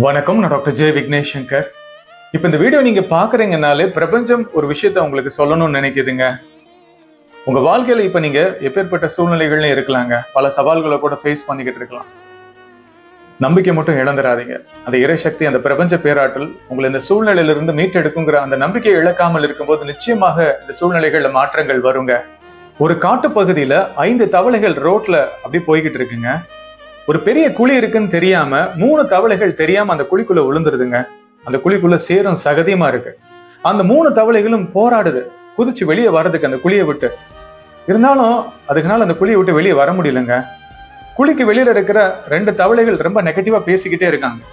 வணக்கம் நான் டாக்டர் ஜெய் விக்னேஷ் சங்கர் இப்போ இந்த வீடியோ நீங்க பாக்குறீங்கனாலே பிரபஞ்சம் ஒரு விஷயத்த உங்களுக்கு சொல்லணும்னு நினைக்குதுங்க. உங்க வாழ்க்கையில இப்ப நீங்க எப்பேற்பட்ட சூழ்நிலைகள்லையும் இருக்கலாங்க. பல சவால்களை கூட ஃபேஸ் பண்ணிக்கிட்டு இருக்கலாம். நம்பிக்கை மட்டும் இழந்துடாதீங்க. அந்த இறைசக்தி அந்த பிரபஞ்ச பேராற்றல் உங்களை இந்த சூழ்நிலையிலிருந்து மீட்டெடுக்குங்கிற அந்த நம்பிக்கையை இழக்காமல் இருக்கும்போது நிச்சயமாக இந்த சூழ்நிலைகளில் மாற்றங்கள் வருங்க. ஒரு காட்டுப்பகுதியில் ஐந்து தவளைகள் ரோட்ல அப்படி போய்கிட்டு இருக்குங்க. ஒரு பெரிய குழி இருக்குன்னு தெரியாம மூணு தவளைகள் தெரியாம அந்த குழிக்குள்ள விழுந்துருதுங்க. அந்த குழிக்குள்ள சேரும் சகதியமா இருக்கு. அந்த மூணு தவளைகளும் போராடுது. குதிச்சு வெளியே வர்றதுக்கு அந்த குழியை விட்டு. இருந்தாலும் அதுக்குனால அந்த குழியை விட்டு வெளியே வர முடியலங்க. குழிக்கு வெளியில இருக்கிற ரெண்டு தவளைகள் ரொம்ப நெகட்டிவா பேசிக்கிட்டே இருக்காங்க.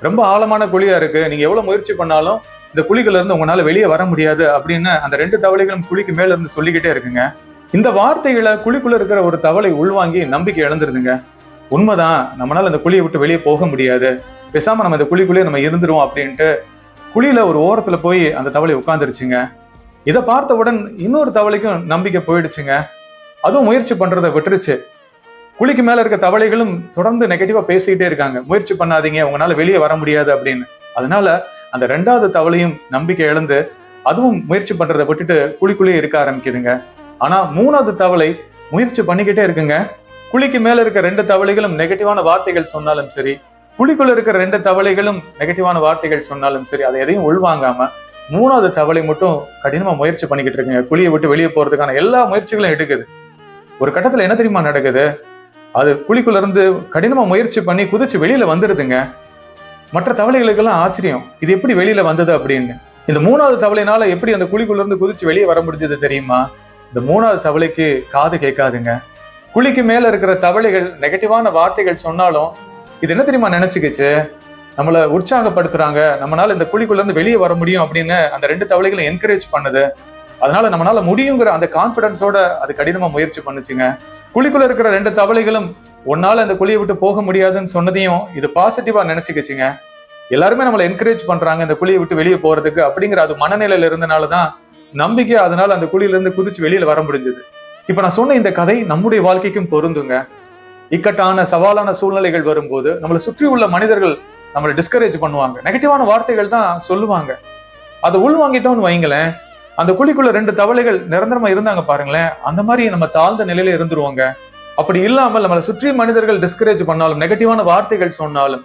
ரொம்ப ஆழமான குழியா இருக்கு. நீங்க எவ்வளவு முயற்சி பண்ணாலும் இந்த குழிக்குள்ள இருந்து உங்களால வெளியே வர முடியாது அப்படின்னு அந்த ரெண்டு தவளைகளும் குழிக்கு மேல இருந்து சொல்லிக்கிட்டே இருக்குங்க. இந்த வார்த்தைகளை குழிக்குள்ள இருக்கிற ஒரு தவளை உள்வாங்கி நம்பிக்கை இழந்துருதுங்க. உண்மைதான் நம்மளால அந்த குழியை விட்டு வெளியே போக முடியாது. பேசாமல் நம்ம இந்த குழிக்குள்ளேயே நம்ம இருந்துருவோம் அப்படின்ட்டு குழியில ஒரு ஓரத்துல போய் அந்த தவளை உட்காந்துருச்சுங்க இதை பார்த்தவுடன் இன்னொரு தவளைக்கும் நம்பிக்கை போயிடுச்சுங்க. அதுவும் முயற்சி பண்றதை விட்டுருச்சு. குழிக்கு மேல இருக்க தவளைகளும் தொடர்ந்து நெகட்டிவா பேசிக்கிட்டே இருக்காங்க. முயற்சி பண்ணாதீங்க உங்களால வெளியே வர முடியாது அப்படின்னு. அதனால அந்த ரெண்டாவது தவளையும் நம்பிக்கை இழந்து அதுவும் முயற்சி பண்றதை விட்டுட்டு குழிக்குள்ளேயே இருக்க ஆரம்பிக்குதுங்க. ஆனால் மூணாவது தவளை முயற்சி பண்ணிக்கிட்டே இருக்குங்க. புலிக்கு மேல இருக்க ரெண்டு தவளைகளும் நெகட்டிவான வார்த்தைகள் சொன்னாலும் சரி புலிக்குள்ள இருக்கிற ரெண்டு தவளைகளும் நெகட்டிவான வார்த்தைகள் சொன்னாலும் சரி அதை எதையும் உள்வாங்காம மூணாவது தவளை மட்டும் கடினமா முயற்சி பண்ணிக்கிட்டு இருக்குங்க. குழியை விட்டு வெளியே போறதுக்கான எல்லா முயற்சிகளும் எடுக்குது. ஒரு கட்டத்துல என்ன தெரியுமா நடக்குது? அது குழிக்குள்ள இருந்து கடினமா முயற்சி பண்ணி குதிச்சு வெளியில வந்துடுதுங்க மற்ற தவளைகளுக்கெல்லாம் ஆச்சரியம். இது எப்படி வெளியில வந்தது அப்படின்னு. இந்த மூணாவது தவளைனால எப்படி அந்த குழிக்குள்ள இருந்து குதிச்சு வெளியே வர முடிஞ்சது தெரியுமா? இந்த மூணாவது தவளைக்கு காது கேட்காதுங்க. குழிக்கு மேல இருக்கிற தவளைகள் நெகட்டிவான வார்த்தைகள் சொன்னாலும் இது என்ன தெரியுமா நினைச்சுக்கிச்சு? நம்மள உற்சாகப்படுத்துறாங்க. நம்மளால இந்த குழிக்குள்ள இருந்து வெளியே வர முடியும் அப்படின்னு அந்த ரெண்டு தவளைகளும் என்கரேஜ் பண்ணுது. அதனால நம்மளால முடியுங்கிற அந்த கான்பிடன்ஸோட அது கடினமா முயற்சி பண்ணுச்சுங்க. குழிக்குள்ள இருக்கிற ரெண்டு தவளைகளும் உன்னால அந்த குழியை விட்டு போக முடியாதுன்னு சொன்னதையும் இது பாசிட்டிவா நினைச்சுக்கிச்சுங்க. எல்லாருமே நம்மளை என்கரேஜ் பண்றாங்க இந்த குழியை விட்டு வெளியே போறதுக்கு அப்படிங்கிற அது மனநிலையில இருந்தனாலதான் நம்பிக்கை அதனால அந்த குழியில இருந்து குதிச்சு வெளியில வர முடிஞ்சது. இப்ப நான் சொன்ன இந்த கதை நம்முடைய வாழ்க்கைக்கும் பொருந்துங்க. இக்கட்டான சவாலான சூழ்நிலைகள் வரும்போது நம்மளை சுற்றி உள்ள மனிதர்கள் நம்மளை டிஸ்கரேஜ் பண்ணுவாங்க. நெகட்டிவான வார்த்தைகள் தான் சொல்லுவாங்க. அதை உள்வாங்கிட்டோம்னு வைங்களேன் அந்த குழிக்குள்ள ரெண்டு தவளைகள் நிரந்தரமா இருந்தாங்க பாருங்களேன் அந்த மாதிரி நம்ம தாழ்ந்த நிலையில இருந்துருவாங்க. அப்படி இல்லாமல் நம்மளை சுற்றி மனிதர்கள் டிஸ்கரேஜ் பண்ணாலும் நெகட்டிவான வார்த்தைகள் சொன்னாலும்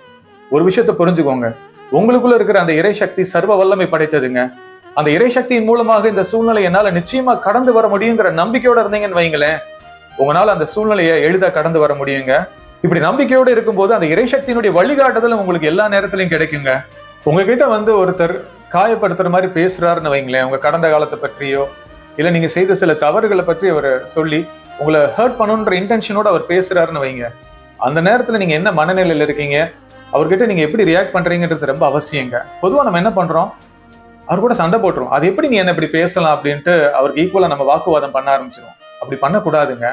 ஒரு விஷயத்த புரிஞ்சுக்கோங்க. உங்களுக்குள்ள இருக்கிற அந்த இறைசக்தி சர்வ வல்லமை படைத்ததுங்க. அந்த இறைசக்தியின் மூலமாக இந்த சூழ்நிலை என்னால நிச்சயமா கடந்து வர முடியுங்கிற நம்பிக்கையோட இருந்தீங்கன்னு வைங்களேன். உங்களால அந்த சூழ்நிலையை எளிதா கடந்து வர முடியுங்க. இப்படி நம்பிக்கையோடு இருக்கும்போது அந்த இறைசக்தியினுடைய வழிகாட்டுதல் உங்களுக்கு எல்லா நேரத்திலையும் கிடைக்குங்க. உங்ககிட்ட வந்து ஒருத்தர் காயப்படுத்துற மாதிரி பேசுறாருன்னு வைங்களேன். உங்க கடந்த காலத்தை பற்றியோ இல்ல நீங்க செய்த சில தவறுகளை பற்றி அவர் சொல்லி உங்களை ஹர்ட் பண்ணணுன்ற இன்டென்ஷனோட அவர் பேசுறாருன்னு வைங்க. அந்த நேரத்துல நீங்க என்ன மனநிலையில இருக்கீங்க? அவர்கிட்ட நீங்க எப்படி ரியாக்ட் பண்றீங்கன்றது ரொம்ப அவசியங்க. பொதுவா நம்ம என்ன பண்றோம்? அவர் கூட சண்டை போட்டுரும் அது எப்படி நீ என்ன இப்படி பேசலாம் அப்படின்ட்டு அவருக்கு ஈக்குவலா நம்ம வாக்குவாதம் பண்ண ஆரம்பிச்சிடும் அப்படி பண்ணக்கூடாதுங்க.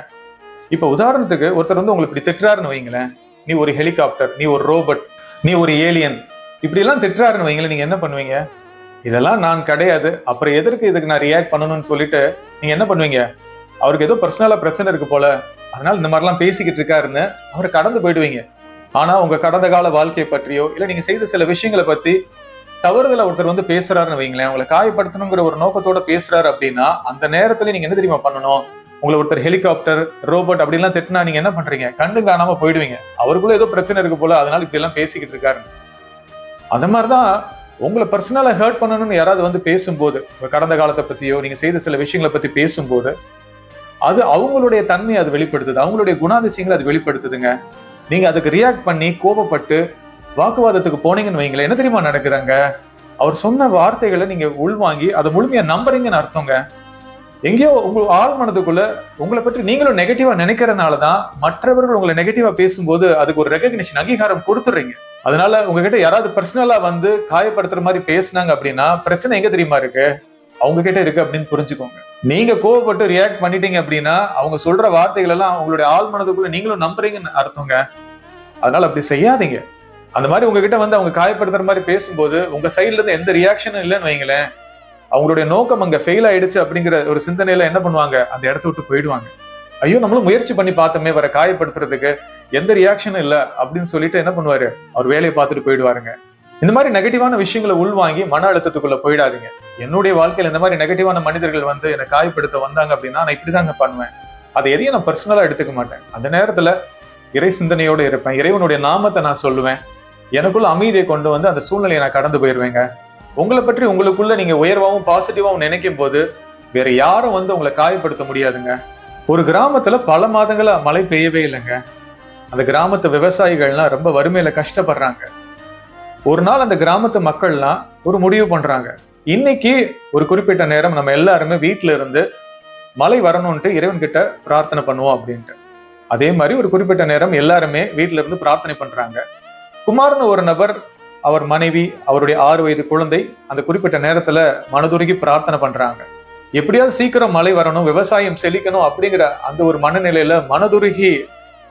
இப்ப உதாரணத்துக்கு ஒருத்தர் வந்து உங்களை இப்படி திட்டுறாருன்னு வைங்களேன் நீ ஒரு ஹெலிகாப்டர் நீ ஒரு ரோபோட் நீ ஒரு ஏலியன் இப்படி எல்லாம் திட்டுறாருன்னு வைங்களேன் நீங்க என்ன பண்ணுவீங்க? இதெல்லாம் நான் கிடையாது. அப்புறம் எதற்கு இதுக்கு நான் ரியாக்ட் பண்ணணும்னு சொல்லிட்டு நீங்க என்ன பண்ணுவீங்க? அவருக்கு ஏதோ பர்சனலா பிரச்சனை இருக்கு போல. அதனால இந்த மாதிரிலாம் பேசிக்கிட்டு இருக்காருன்னு அவரை கடந்து போயிடுவீங்க. ஆனா உங்க கடந்த கால வாழ்க்கையை பற்றியோ இல்லை நீங்க செய்த சில விஷயங்களை பத்தி தவறுதல ஒருத்தர் வந்து பேசுறாருன்னு வைங்களேன் உங்களை காயப்படுத்தணுங்கிற ஒரு நோக்கத்தோட பேசுறாரு அப்படின்னா அந்த நேரத்துல நீங்க என்ன தெரியுமா பண்ணணும்? உங்களை ஒருத்தர் ஹெலிகாப்டர் ரோபோட் அப்படிலாம் திட்டினா நீங்க என்ன பண்றீங்க? கண்டு காணாம போயிடுவீங்க. அவருக்குள்ள ஏதோ பிரச்சனை இருக்கு போல அதனால இப்படி எல்லாம் பேசிக்கிட்டு இருக்காரு. அந்த மாதிரிதான் உங்களை பர்சனலா ஹர்ட் பண்ணணும்னு யாராவது வந்து பேசும்போது கடந்த காலத்தை பத்தியோ நீங்க செய்த சில விஷயங்களை பத்தி பேசும்போது அது அவங்களுடைய தன்மையை அது வெளிப்படுத்துது. அவங்களுடைய குணாதிசயங்களை அது வெளிப்படுத்துதுங்க. நீங்க அதுக்கு ரியாக்ட் பண்ணி கோபப்பட்டு வாக்குவாதத்துக்கு போனீங்கன்னு வைங்களேன். என்ன தெரியுமா நடக்குறாங்க அவர் சொன்ன வார்த்தைகளை நீங்க உள்வாங்கி அதை முழுமையா நம்புறீங்கன்னு அர்த்தங்க. எங்கேயோ உங்க ஆள் மனதுக்குள்ள உங்களை பற்றி நீங்களும் நெகட்டிவா நினைக்கிறனால தான் மற்றவர்கள் உங்களை நெகட்டிவா பேசும்போது அதுக்கு ஒரு ரெகக்னிஷன் அங்கீகாரம் கொடுத்துறீங்க. அதனால உங்ககிட்ட யாராவது பர்சனலா வந்து காயப்படுத்துற மாதிரி பேசுனாங்க அப்படின்னா பிரச்சனை எங்க தெரியுமா இருக்கு? அவங்க கிட்ட இருக்கு அப்படின்னு புரிஞ்சுக்கோங்க. நீங்க கோவப்பட்டு ரியாக்ட் பண்ணிட்டீங்க அப்படின்னா அவங்க சொல்ற வார்த்தைகள் எல்லாம் உங்களுடைய ஆள் மனதுக்குள்ள நீங்களும் நம்புறீங்கன்னு அர்த்தங்க. அதனால அப்படி செய்யாதீங்க. அந்த மாதிரி உங்ககிட்ட வந்து அவங்க காயப்படுத்துற மாதிரி பேசும்போது உங்க சைட்ல இருந்து எந்த ரியாக்ஷனும் இல்லைன்னு வைங்களேன். அவங்களுடைய நோக்கம் அங்க ஃபெயில் ஆயிடுச்சு அப்படிங்கிற ஒரு சிந்தனையில என்ன பண்ணுவாங்க? அந்த இடத்த விட்டு போயிடுவாங்க. ஐயோ நம்மளும் முயற்சி பண்ணி பார்த்தோமே வர காயப்படுத்துறதுக்கு. எந்த ரியாக்ஷனும் இல்லை அப்படின்னு சொல்லிட்டு என்ன பண்ணுவாரு? அவர் வேலையை பார்த்துட்டு போயிடுவாருங்க. இந்த மாதிரி நெகட்டிவான விஷயங்களை உள்வாங்கி மன அழுத்தத்துக்குள்ள போயிடாதீங்க. என்னுடைய வாழ்க்கையில இந்த மாதிரி நெகட்டிவான மனிதர்கள் வந்து என்னை காயப்படுத்த வந்தாங்க அப்படின்னா நான் இப்படிதாங்க பண்ணுவேன். அதை எதையும் நான் பர்சனலா எடுத்துக்க மாட்டேன். அந்த நேரத்துல இறை சிந்தனையோட இருப்பேன். இறைவனுடைய நாமத்தை நான் சொல்லுவேன். எனக்குள்ள அமைதியை கொண்டு வந்து அந்த சூழ்நிலையை நான் கடந்து போயிருவேங்க. உங்களை பற்றி உங்களுக்குள்ள நீங்க உயர்வாகவும் பாசிட்டிவாகவும் நினைக்கும் போது வேற யாரும் வந்து உங்களை காயப்படுத்த முடியாதுங்க. ஒரு கிராமத்துல பல மாதங்களா மழை பெய்யவே இல்லைங்க. அந்த கிராமத்து விவசாயிகள்லாம் ரொம்ப வறுமையில கஷ்டப்படுறாங்க. ஒரு நாள் அந்த கிராமத்து மக்கள்லாம் ஒரு முடிவு பண்றாங்க. இன்னைக்கு ஒரு குறிப்பிட்ட நேரம் நம்ம எல்லாருமே வீட்டில இருந்து மழை வரணும்ன்ட்டு இறைவன் கிட்ட பிரார்த்தனை பண்ணுவோம் அப்படின்ட்டு. அதே மாதிரி ஒரு குறிப்பிட்ட நேரம் எல்லாருமே வீட்டில இருந்து பிரார்த்தனை பண்றாங்க. குமார்னு ஒரு நபர் அவர் மனைவி அவருடைய ஆறு வயது குழந்தை அந்த குறிப்பிட்ட நேரத்துல மனதுருகி பிரார்த்தனை பண்றாங்க. எப்படியாவது சீக்கிரம் மழை வரணும் விவசாயம் செழிக்கணும் அப்படிங்கிற அந்த ஒரு மனநிலையில மனதுருகி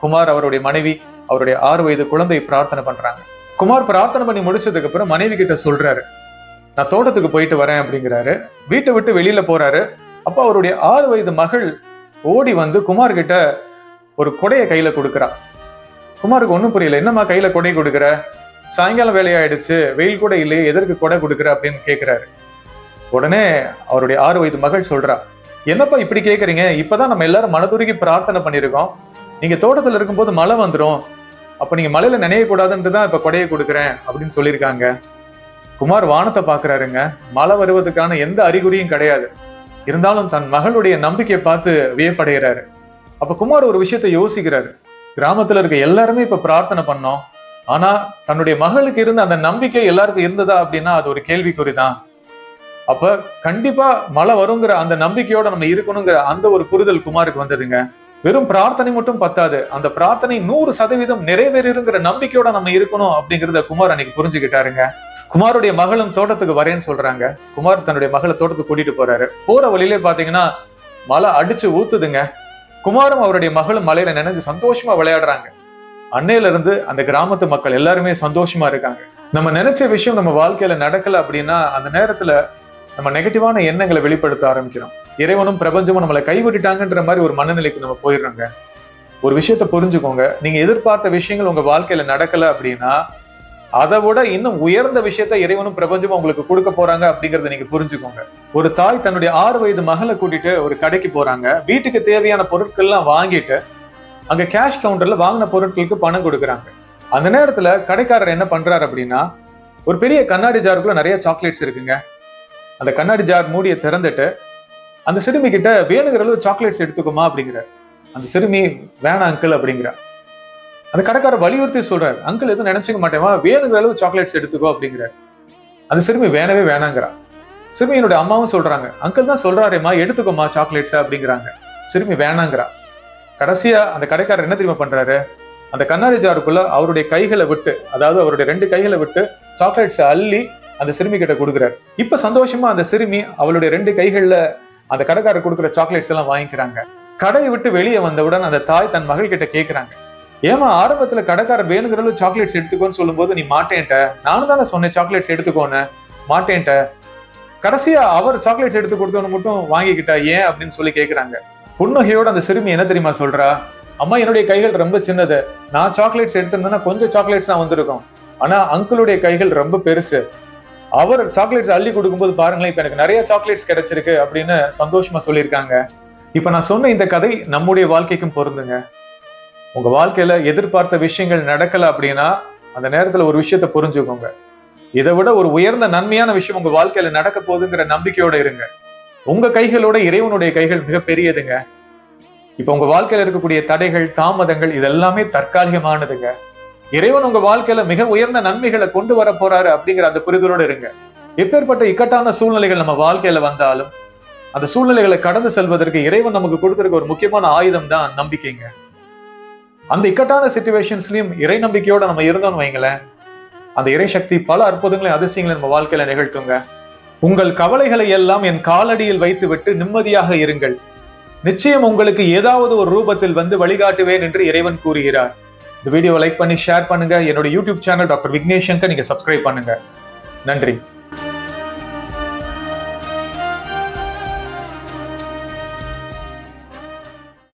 குமார் அவருடைய மனைவி அவருடைய ஆறு வயது குழந்தை பிரார்த்தனை பண்றாங்க. குமார் பிரார்த்தனை பண்ணி முடிச்சதுக்கு அப்புறம் மனைவி கிட்ட சொல்றாரு நான் தோட்டத்துக்கு போயிட்டு வரேன் அப்படிங்கிறாரு. வீட்டை விட்டு வெளியில போறாரு. அப்போ அவருடைய ஆறு வயது மகள் ஓடி வந்து குமார் கிட்ட ஒரு கொடையை கையில கொடுக்குறா. குமாருக்கு ஒன்றும் புரியல. என்னம்மா கையில கொடை கொடுக்குற? சாயங்காலம் வேலையாயிடுச்சு. வெயில் கூட இல்லையே எதற்கு கொடை கொடுக்குற அப்படின்னு கேட்குறாரு உடனே அவருடைய ஆறு வயது மகள் சொல்றா என்னப்பா இப்படி கேட்குறீங்க இப்பதான் நம்ம எல்லாரும் மனதுருகி பிரார்த்தனை பண்ணியிருக்கோம் நீங்க தோட்டத்துல இருக்கும்போது மழை வந்துடும் அப்ப நீங்க மழையில நினையக்கூடாதுன்ட்டு தான் இப்போ கொடையை கொடுக்குறேன் அப்படின்னு சொல்லியிருக்காங்க. குமார் வானத்தை பார்க்குறாருங்க மழை வருவதற்கான எந்த அறிகுறியும் கிடையாது. இருந்தாலும் தன் மகளுடைய நம்பிக்கையை பார்த்து வியப்படைகிறாரு. அப்போ குமார் ஒரு விஷயத்தை யோசிக்கிறாரு. கிராமத்துல இருக்க எல்லாருமே இப்ப பிரார்த்தனை பண்ணோம். ஆனா தன்னுடைய மகளுக்கு இருந்த அந்த நம்பிக்கை எல்லாருக்கும் இருந்ததா அப்படின்னா அது ஒரு கேள்விக்குறிதான். அப்ப கண்டிப்பா மழை வருங்கிற அந்த நம்பிக்கையோட நம்ம இருக்கணுங்கிற அந்த ஒரு புரிதல் குமாருக்கு வந்ததுங்க. வெறும் பிரார்த்தனை மட்டும் பத்தாது. அந்த பிரார்த்தனை நூறு சதவீதம் நிறைவேறுங்கிற நம்பிக்கையோட நம்ம இருக்கணும் அப்படிங்கிறத குமார் அன்னைக்கு புரிஞ்சுக்கிட்டாருங்க. குமாருடைய மகளும் தோட்டத்துக்கு வரேன்னு சொல்றாங்க. குமார் தன்னுடைய மகளை தோட்டத்துக்கு கூட்டிட்டு போறாரு. போற வழியிலே பாத்தீங்கன்னா மழை அடிச்சு ஊத்துதுங்க. குமாரும் அவருடைய மகளும் மலையில நினைஞ்சு சந்தோஷமா விளையாடுறாங்க. அன்னையில இருந்து அந்த கிராமத்து மக்கள் எல்லாருமே சந்தோஷமா இருக்காங்க. நம்ம நினைச்ச விஷயம் நம்ம வாழ்க்கையில நடக்கல அப்படின்னா அந்த நேரத்துல நம்ம நெகட்டிவான எண்ணங்களை வெளிப்படுத்த ஆரம்பிக்கிறோம். இறைவனும் பிரபஞ்சமும் நம்மளை கைவிட்டுட்டாங்கன்ற மாதிரி ஒரு மனநிலைக்கு நம்ம போயிடுறோங்க. ஒரு விஷயத்த புரிஞ்சுக்கோங்க. நீங்க எதிர்பார்த்த விஷயங்கள் உங்க வாழ்க்கையில நடக்கல அப்படின்னா அதை விட இன்னும் உயர்ந்த விஷயத்த இறைவனும் பிரபஞ்சமும் உங்களுக்கு கொடுக்க போறாங்க அப்படிங்கறத நீங்க புரிஞ்சுக்கோங்க. ஒரு தாய் தன்னுடைய ஆறு வயது மகளை கூட்டிட்டு ஒரு கடைக்கு போறாங்க. வீட்டுக்கு தேவையான பொருட்கள்லாம் வாங்கிட்டு அங்க கேஷ் கவுண்டர்ல வாங்கின பொருட்களுக்கு பணம் கொடுக்குறாங்க. அந்த நேரத்துல கடைக்காரர் என்ன பண்றாரு அப்படின்னா ஒரு பெரிய கண்ணாடி ஜாருக்குள்ள நிறைய சாக்லேட்ஸ் இருக்குங்க. அந்த கண்ணாடி ஜார் மூடியை திறந்துட்டு அந்த சிறுமி கிட்ட வேணுங்கிற அளவு சாக்லேட்ஸ் எடுத்துக்கோமா? அப்படிங்கிறார். அந்த சிறுமி வேணாம் அங்கிள் அப்படிங்கிறா. அந்த கடைக்காரர் வலியுறுத்தி சொல்றாரு அங்கிள் எதுவும் நினைச்சுக்க மாட்டேமா வேணுங்கிற அளவு சாக்லேட்ஸ் எடுத்துக்கோ அப்படிங்கிறார். அந்த சிறுமி வேணவே வேணாங்கிறா. என்னோட அம்மாவும் சொல்றாங்க அங்கிள் தான் சொல்றாரேம்மா எடுத்துக்கோமா சாக்லேட்ஸ் அப்படிங்கிறாங்க. சிறுமி வேணாங்கிறா. கடைசியா அந்த கடைக்காரர் என்ன தெரியுமா பண்றாரு? அந்த கண்ணாடி ஜாருக்குள்ள அவருடைய கைகளை விட்டு அதாவது அவருடைய ரெண்டு கைகளை விட்டு சாக்லேட்ஸ் அள்ளி அந்த சிறுமி கிட்ட கொடுக்குறாரு. இப்ப சந்தோஷமா அந்த சிறுமி அவளுடைய ரெண்டு கைகள்ல அந்த கடைக்காரர் கொடுக்குற சாக்லேட்ஸ் எல்லாம் வாங்கிக்கிறாங்க. கடையை விட்டு வெளியே வந்தவுடன் அந்த தாய் தன் மகள் கிட்ட கேட்கிறாங்க ஏமா ஆரம்பத்துல கடைக்கார வேணுங்கிற சாக்லேட்ஸ் எடுத்துக்கோன்னு சொல்லும்போது நீ மாட்டேன்ட்ட. நானும் தானே சொன்னேன் சாக்லேட்ஸ் எடுத்துக்கோன்னு. மாட்டேன்ட்ட. கடைசியா அவர் சாக்லேட்ஸ் எடுத்து கொடுத்தவனு மட்டும் வாங்கிக்கிட்டா ஏன் அப்படின்னு சொல்லி கேக்குறாங்க. புன்னகையோட அந்த சிறுமி என்ன தெரியுமா சொல்றா? அம்மா என்னுடைய கைகள் ரொம்ப சின்னது. நான் சாக்லேட்ஸ் எடுத்திருந்தேன்னா கொஞ்சம் சாக்லேட்ஸ் தான் வந்திருக்கும். ஆனா அங்கிளுடைய கைகள் ரொம்ப பெருசு. அவர் சாக்லேட்ஸ் அள்ளி கொடுக்கும்போது பாருங்களேன் இப்ப எனக்கு நிறைய சாக்லேட்ஸ் கிடைச்சிருக்கு அப்படின்னு சந்தோஷமா சொல்லியிருக்காங்க. இப்ப நான் சொன்ன இந்த கதை நம்முடைய வாழ்க்கைக்கும் பொருந்துங்க. உங்க வாழ்க்கையில எதிர்பார்த்த விஷயங்கள் நடக்கல அப்படின்னா அந்த நேரத்துல ஒரு விஷயத்தை புரிஞ்சுக்கோங்க. இதை விட ஒரு உயர்ந்த நன்மையான விஷயம் உங்க வாழ்க்கையில நடக்க போகுதுங்கிற நம்பிக்கையோட இருங்க. உங்க கைகளோட இறைவனுடைய கைகள் மிக பெரியதுங்க. இப்ப உங்க வாழ்க்கையில இருக்கக்கூடிய தடைகள் தாமதங்கள் இதெல்லாமே தற்காலிகமானதுங்க. இறைவன் உங்க வாழ்க்கையில மிக உயர்ந்த நன்மைகளை கொண்டு வர போறாரு அப்படிங்கிற அந்த புரிதலோட இருங்க. எப்பேற்பட்ட இக்கட்டான சூழ்நிலைகள் நம்ம வாழ்க்கையில வந்தாலும் அந்த சூழ்நிலைகளை கடந்து செல்வதற்கு இறைவன் நமக்கு கொடுத்திருக்க ஒரு முக்கியமான ஆயுதம் தான் நம்பிக்கைங்க. அந்த இக்கட்டான சுச்சுவேஷன்ஸ்லையும் இறை நம்பிக்கையோட நம்ம இருந்தோம்னு வைங்களேன் அந்த இறை சக்தி பல அற்புதங்களையும் அதிசயங்களையும் நம்ம வாழ்க்கையில நிகழ்த்துங்க. உங்கள் கவலைகளை எல்லாம் என் காலடியில் வைத்துவிட்டு நிம்மதியாக இருங்கள். நிச்சயம் உங்களுக்கு ஏதாவது ஒரு ரூபத்தில் வந்து வழிகாட்டுவேன் என்று இறைவன் கூறுகிறார். இந்த வீடியோ லைக் பண்ணி ஷேர் பண்ணுங்க. என்னோட YouTube channel doctor Vignesh Shankar நீங்க சப்ஸ்கிரைப் பண்ணுங்க. நன்றி.